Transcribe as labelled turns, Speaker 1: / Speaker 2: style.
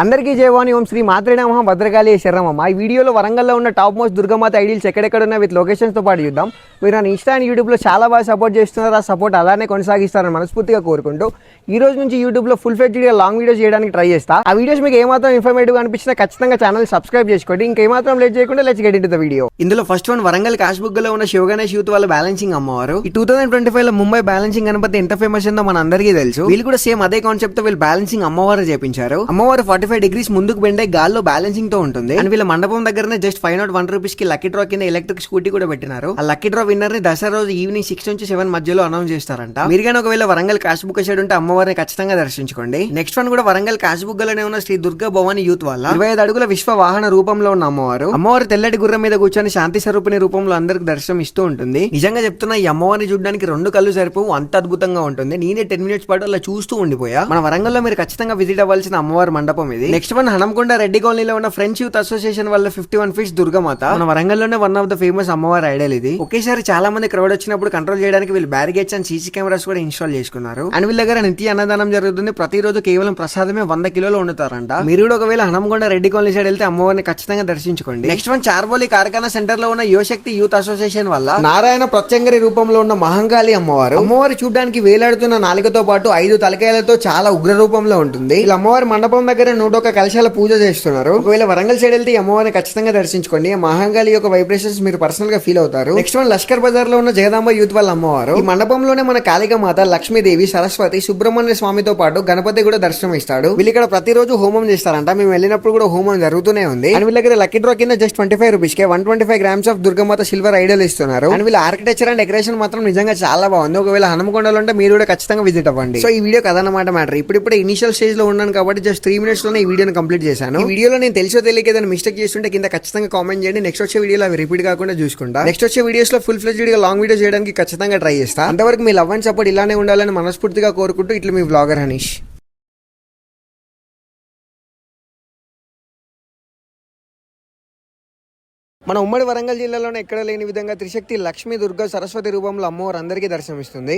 Speaker 1: అందరికీ జయవాణి ఓం శ్రీ మాత్రే భద్రకాళి శరణమ్మ ఈ వీడియోలో వరంగల్లో ఉన్న టాప్ మోస్ట్ దుర్గమాత ఐడియల్స్ ఎక్కడెక్కడ ఉన్న విత్ లొకేషన్స్తో పాటు చూద్దాం. మీరు నా ఇన్స్టా అండ్ యూట్యూబ్లో చాలా బాగా సపోర్ట్ చేస్తున్నారు. ఆ సపోర్ట్ అలానే కొనసాగిస్తారని మనస్ఫూర్తిగా కోరుకుంటూ ఈ రోజు నుంచి యూట్యూబ్లో ఫుల్ ఫెడ్గా లాంగ్ వీడియోస్ చేయడానికి ట్రై చేస్తా. ఆ వీడియోస్ మీకు ఏమాత్రం ఇన్ఫర్మేటివ్ అనిపించినా ఖచ్చితంగా ఛానల్ సబ్స్క్రైబ్ చేసుకోండి. ఇంకేమాత్రం లేట్ చేయకుండా let's get in the video ఇందులో ఫస్ట్ వన్ వరంగల్ కాశ్బుక్లో ఉన్న శివగణేష్ యూత్ వాళ్ళ బ్యాలెన్సింగ్ అమ్మవారు. ఈ టూ థౌసండ్ ట్వంటీ ఫైవ్లో ముంబై బ్యాలెన్సింగ్ గణపతి ఎంత ఫేమస్ ఉందో మన అందరికీ తెలుసు. వీళ్ళు కూడా సేమ్ అదే కాన్సెప్ట్తో వీళ్ళు బ్యాలెన్సింగ్ అమ్మవారు చేపించారు. అమ్మవారు ఫార్టీ ఫైవ్ డిగ్రీస్ ముందుకు బెండే గాల్లో బ్యాలెన్సింగ్తో ఉంటుంది. అండ్ వీళ్ళ మండపం దగ్గరనే జస్ట్ ఫైవ్ నాట్ వన్ రూపీస్కి లక్కీ డ్రా కింద ఎలక్ట్రిక్ స్కూటీ కూడా పెట్టినారు. ఆ లక్కీ డ్రా విన్నర్ని దసరా రోజు ఈవినింగ్ సిక్స్ నుంచి సెవెన్ మధ్యలో అనౌన్స్ చేస్తారంట. మీరు కానీ ఒకవేళ వరంగల్ కాశ్ బుక్ సైడ్ ఉంటే అమ్మవారిని ఖచ్చితంగా దర్శించుకోండి. నెక్స్ట్ వన్ కూడా వరంగల్ కాశ్ బుక్లోనే ఉన్న శ్రీ దుర్గా భవాని యూత్ వల్ల ఇరవై ఐదు అడుగుల విశ్వ వాహన రూపంలో ఉన్న అమ్మవారు. అమ్మవారు తెల్లటి గుర్రం మీద కూర్చొని శాంతి స్వరూపిణి రూపంలో అందరికి దర్శనం ఇస్తూ ఉంటుంది. నిజంగా చెప్తున్నా ఈ అమ్మవారిని చూడడానికి రెండు కళ్ళు సరిపోవు అంత అద్భుతంగా ఉంటుంది. నేనే టెన్ మినిట్స్ పాటు అలా చూస్తూ ఉండిపోయా? మన వరంగల్లో మీరు ఖచ్చితంగా విజిట్ అవ్వాల్సిన అమ్మవారి మండపం ఇది. నెక్స్ట్ వన్ హనంకొండ రెడ్డి కాలనీలో ఉన్న ఫ్రెంచ్ యూత్ అసోసియేషన్ వల్ల ఫిఫ్టీ వన్ ఫీట్స్ దుర్గమాత. మన వరంగల్లోనే వన్ ఆఫ్ ద ఫేమస్ అమ్మవారి ఐడల్ ఇది. ఒకేసారి చాలా మంది క్రౌడ్ వచ్చినప్పుడు కంట్రోల్ చేయడానికి వీళ్ళు బ్యారిగేట్స్ అండ్ సీసీ కెమెరాస్ కూడా ఇన్స్టాల్ చేసుకున్నారు. అండ్ వీళ్ళ దగ్గర నిత్య అన్నదానం జరుగుతుంది. ప్రతిరోజు కేవలం ప్రసాదమే వంద కిలోలు వండుతారంట. మీరు కూడా ఒకవేళ హనంకొండ రెడ్డి కాలనీ సైడ్ వెళ్తే అమ్మవారిని ఖచ్చితంగా దర్శించుకోండి. నెక్స్ట్ వన్ చార్బోలి కార్ఖానా సెంటర్లో ఉన్న యువశక్తి యూత్ అసోసియేషన్ వల్ల నారాయణ ప్రత్యంగరి రూపంలో ఉన్న మహంకాళి అమ్మవారు. అమ్మవారు చూడడానికి వేలాడుతున్న నాలుగుతో పాటు ఐదు తలకాయలతో చాలా ఉగ్ర రూపంలో ఉంటుంది. వీళ్ళ అమ్మవారి మండపం దగ్గర నూట ఒక కలశాల పూజ చేస్తున్నారు. ఒకవేళ వరంగల్ సైడ్ వెళ్తే అమ్మవారిని ఖచ్చితంగా దర్శించుకోండి. ఆ మహంకాళి యొక్క వైబ్రేషన్స్ మీరు పర్సనల్గా ఫీల్ అవుతారు. నెక్స్ట్ వన్ లష్కర్ బజార్లో ఉన్న జగదాంబ యూత్ వాళ్ళ అమ్మవారు. ఈ మండపంలోనే మన కాళిక మాత లక్ష్మీదేవి సరస్వతి సుబ్రహ్మణ్య స్వామితో పాటు గణపతి కూడా దర్శనం ఇస్తాడు వీళ్ళు ఇక్కడ ప్రతిరోజు హోమం చేస్తారంట. మేము వెళ్ళినప్పుడు కూడా హోమం జరుగుతూనే ఉంది. అండ్ వీళ్ళ దగ్గర లక్కీ డ్రా కింద just twenty five rupees K one twenty five grams of Durgamata silver idol ఇస్తున్నారు. అండ్ వీళ్ళ ఆర్కిటెక్చర్ అండ్ డెకరేషన్ మాత్రం నిజంగా చాలా బాగుంది. ఒకవేళ హనుమకొండలో ఉంటే మీరు కూడా ఖచ్చితంగా విజిట్ అవ్వండి. సో ఈ వీడియో కదన్నమాట మ్యాటర్ ఇప్పుడు ఇప్పుడు ఇనిషియల్ స్టేజ్లో ఉన్నాను కాబట్టి జస్ట్ త్రీ మినిట్స్ లోనే ఈ వీడియోని కంప్లీట్ చేశాను. ఈ వీడియోలో నేను తెలిసో తెలియక ఏదైనా మిస్టేక్ చేస్తుంటే కింద ఖచ్చితంగా కామెంట్ చేయండి. నెక్స్ట్ వచ్చే వీడియోలో అవి రిపీట్ కాకుండా చూసుకుంటా. నెక్స్ట్ వచ్చే వీడియోస్లో full fledge video long video చేయడానికి ఖచ్చితంగా ట్రై చేస్తా. అంతవరకు మీ లవ్ అండ్ సపోర్ట్ ఇలానే ఉండాలని మనస్ఫూర్తిగా కోరుకుంటూ ఇట్లా మీ బ్లాగర్ హనీష్. మన ఉమ్మడి వరంగల్ జిల్లాలోనే ఎక్కడ లేని విధంగా త్రిశక్తి లక్ష్మీ దుర్గా సరస్వతి రూపంలో అమ్మవారు అందరికీ దర్శనమిస్తుంది.